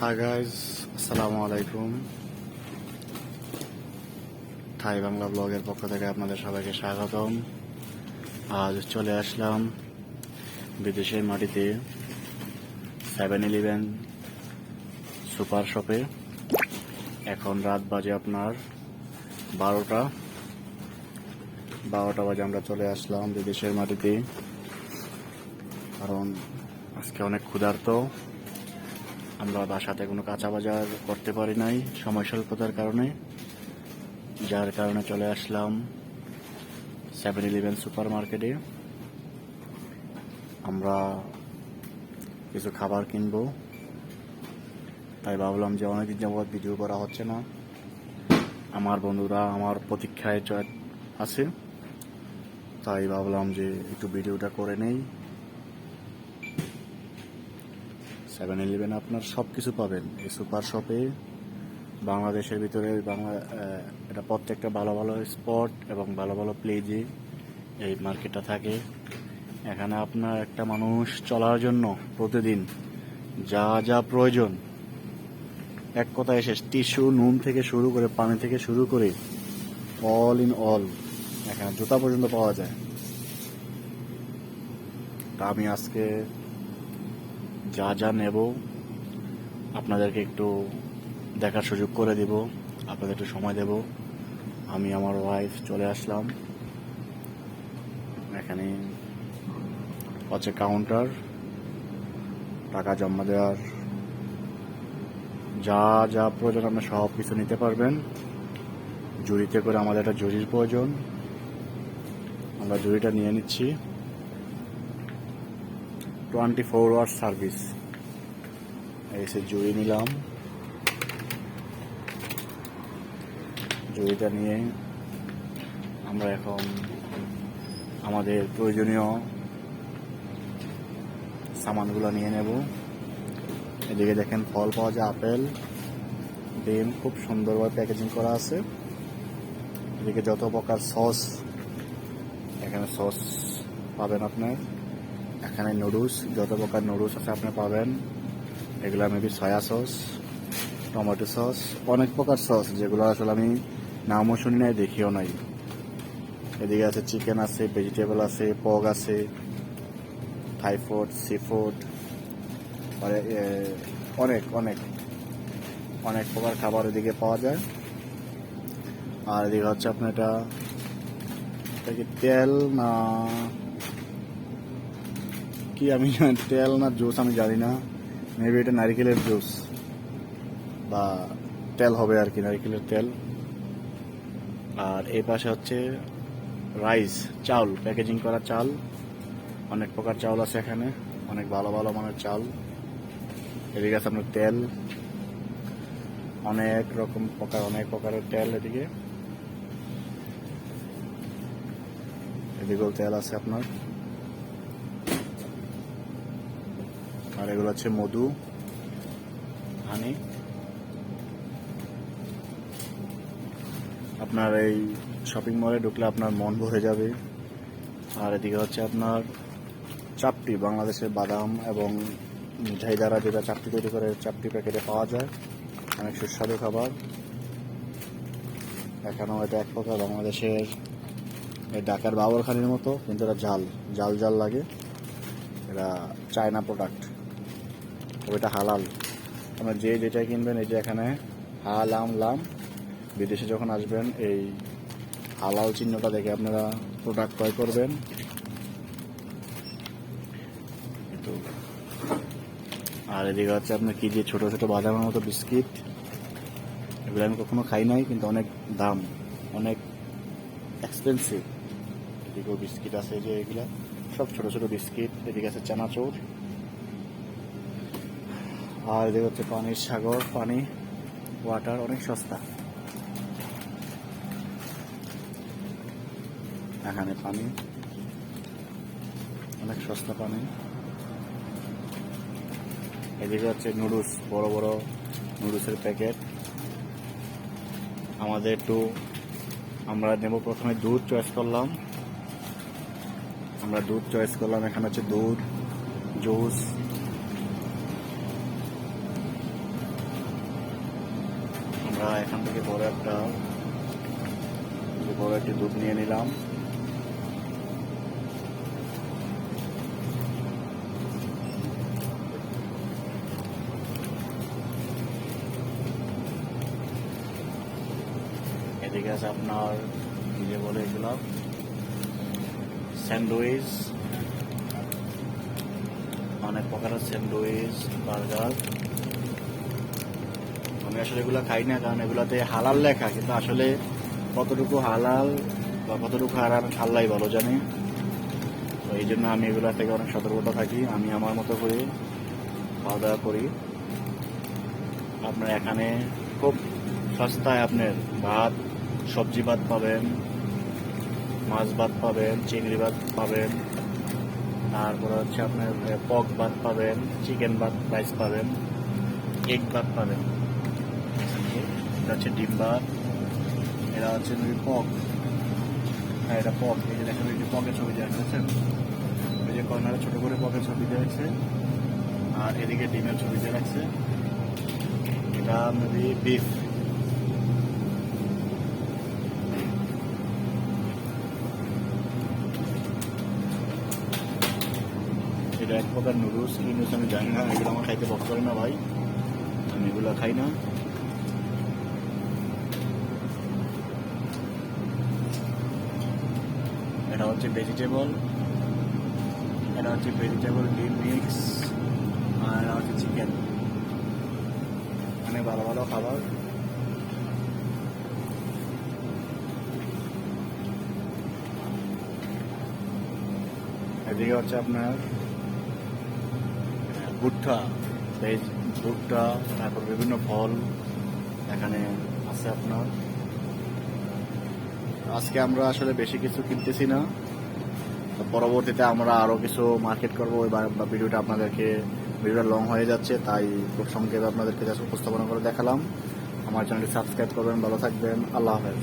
Hi guys আসসালামু আলাইকুম থাই বাংলা ব্লগের পক্ষ থেকে আপনাদের সবাইকে স্বাগতম। আজ চলে আসলাম বিদেশের মাটিতে সেভেন ইলেভেন সুপার শপে। এখন রাত বাজে আপনার বারোটা। বারোটা বাজে আমরা চলে আসলাম বিদেশের মাটিতে। কারণ আজকে অনেক ক্ষুধার্ত। আমরা বাসাতে কোনো কাঁচা বাজার করতে পারি নাই সময় স্বল্পতার কারণে, যার কারণে চলে আসলাম সেভেন ইলেভেন সুপার মার্কেটে আমরা কিছু খাবার কিনবো। তাই ভাবলাম যে অনেকদিন যাবৎ ভিডিও করা হচ্ছে না। আমার বন্ধুরা আমার প্রতীক্ষায় আছে। তাই ভাবলাম যে একটু ভিডিওটা করে নেই। সেভেন ইলেভেন আপনার সব কিছু পাবেন। এই সুপার শপে বাংলাদেশের ভিতরে বাংলা এটা প্রত্যেকটা ভালো ভালো স্পট এবং ভালো ভালো প্লেজে এই মার্কেটটা থাকে। এখানে আপনার একটা মানুষ চলার জন্য প্রতিদিন যা যা প্রয়োজন, এক কথায় শেষ টিস্যু নুন থেকে শুরু করে, পানি থেকে শুরু করে অল ইন অল এখানে জুতা পর্যন্ত পাওয়া যায়। তা আমি আজকে যা যা নেব, আপনাদেরকে একটু দেখার সুযোগ করে দিব, আপনাদের একটু সময় দেব। আমি আমার ওয়াইফ চলে আসলাম। এখানে হচ্ছে কাউন্টার টাকা জমা দেওয়ার যা যা প্রয়োজন, আপনি সব কিছু নিতে পারবেন। জুড়িতে করে আমাদের একটা জুড়ির প্রয়োজন। আমরা জুড়িটা নিয়ে নিচ্ছি। Twenty four hour service. এসে জুড়ি নিলাম। জুড়িটা নিয়ে আমরা এখন আমাদের প্রয়োজনীয় সামানগুলো নিয়ে নেব। এদিকে দেখেন, ফল পাওয়া যায়, আপেল, ডিম, খুব সুন্দরভাবে প্যাকেজিং করা আছে। এদিকে যত প্রকার সস, এখানে সস পাবেন আপনার এখানে নুডলস যত প্রকার নুডলস আছে আপনি পাবেন। এগুলো maybe soya sauce tomato sauce অনেক প্রকার সস যেগুলো আসলে আমি নামও শুনি নাই, দেখিও নাই। এদিকে আছে চিকেন আছে ভেজিটেবল আছে পগ আছে থাই ফুড সি ফুড অনেক অনেক অনেক প্রকার খাবার এদিকে পাওয়া যায়। আর এদিকে হচ্ছে আপনার এটা কি তেল না কি আমি তেল না জুস আমি জানি না। মেবি এটা নারিকেলের জুস। বা তেল হবে আর কি, নারিকেলের তেল। আর এই পাশে হচ্ছে রাইস চাউল প্যাকেজিং করা চাল। অনেক প্রকার চাউল আছে এখানে, অনেক ভালো ভালো মানের চাল। এদিকে আছে আপনার তেল। অনেক রকম প্রকার, অনেক প্রকারের তেল এদিকে। এদিকেও তেল আছে আপনার। আর এগুলো হচ্ছে মধু হানি আপনার এই শপিং মলে ঢুকলে আপনার মন ভরে যাবে। আর এদিকে হচ্ছে আপনার চাপটি, বাংলাদেশের বাদাম এবং মিঠাই দ্বারা যেটা চাপটি তৈরি করে, চাপটি প্যাকেটে পাওয়া যায়। অনেক সুস্বাদু খাবার। এখানেও এটা এক প্রকার, বাংলাদেশের ঢাকার বাবরখানির মতো, কিন্তু এটা জাল জাল জাল লাগে। এটা চায়না প্রোডাক্ট ওইটা হালাল। আপনার যে যেটা কিনবেন, এই যে এখানে হালাম লাম। বিদেশে যখন আসবেন, এই হালাল চিহ্নটা দেখে আপনারা প্রোডাক্ট ক্রয় করবেন। আর এদিকে হচ্ছে আপনার কি যে ছোটো ছোটো বাদামের মতো বিস্কিট। এগুলো আমি কখনো খাই নাই, কিন্তু অনেক দাম। অনেক এক্সপেন্সিভ এদিকেও বিস্কিট আছে যে এগুলা। সব ছোট ছোট বিস্কিট। এদিকে আছে চানাচুর। আর এদিকে হচ্ছে পানির সাগর, পানি ওয়াটার অনেক সস্তা। এখানে পানি, অনেক সস্তা পানি। এদিকে হচ্ছে নুডলস, বড় বড় নুডলসের প্যাকেট। আমাদের একটু, আমরা নেব প্রথমে দুধ চয়েস করলাম। আমরা দুধ চয়েস করলাম, এখানে হচ্ছে দুধ, জুস আমরা এখান থেকে বড় একটা, বড় একটি দুধ নিয়ে নিলাম। এদিকে আছে আপনার যে বলে এগুলো? স্যান্ডউইচ। অনেক প্রকারের স্যান্ডউইচ, বার্গার। আসলে এগুলো খাই না, কারণ এগুলাতে হালাল লেখা, কিন্তু আসলে কতটুকু হালাল বা কতটুকু হারাল আল্লাহ ভালো জানে। তো এই জন্য আমি এগুলা থেকে অনেক সতর্কতা থাকি, আমি আমার মতো করে খাওয়া দাওয়া করি। আপনার এখানে খুব সস্তায় আপনার ভাত, সবজি ভাত পাবেন, মাছ ভাত পাবেন, চিংড়ি ভাত পাবেন, তারপরে হচ্ছে আপনার পক ভাত পাবেন চিকেন ভাত রাইস পাবেন এগ ভাত পাবেন। এটা হচ্ছে ডিম ভাত এটা হচ্ছে মেবি পক। হ্যাঁ এটা পক। এই যে দেখেন যে পকের ছবি দেওয়া আছে ওই যে কর্নারে ছোট করে পকের ছবি দেওয়া আছে আর এদিকে ডিমের ছবি দেওয়া রাখছে এটা মেবি বিফ এটা এক প্রকার নুডলস নুডলস আমি জানি না, এগুলো আমার খাইতে পছন্দ করে না ভাই। আমি এগুলো খাই না। এটা হচ্ছে ভেজিটেবল এটা হচ্ছে ভেজিটেবল ডিম মিক্স আর এটা হচ্ছে চিকেন অনেক ভালো ভালো খাবার। এদিকে হচ্ছে আপনার ভুট্টা, ভেজ ভুট্টা, তারপর বিভিন্ন ফল এখানে আছে আপনার। আজকে আমরা আসলে বেশি কিছু কিনতেছি না। পরবর্তীতে আমরা আরও কিছু মার্কেট করব। এবার ভিডিওটা আপনাদেরকে, ভিডিওটা লং হয়ে যাচ্ছে, তাই খুব সংক্ষেপে আপনাদেরকে যা উপস্থাপনা করে দেখালাম। আমার চ্যানেলটি সাবস্ক্রাইব করবেন, ভালো থাকবেন, আল্লাহ হাফেজ।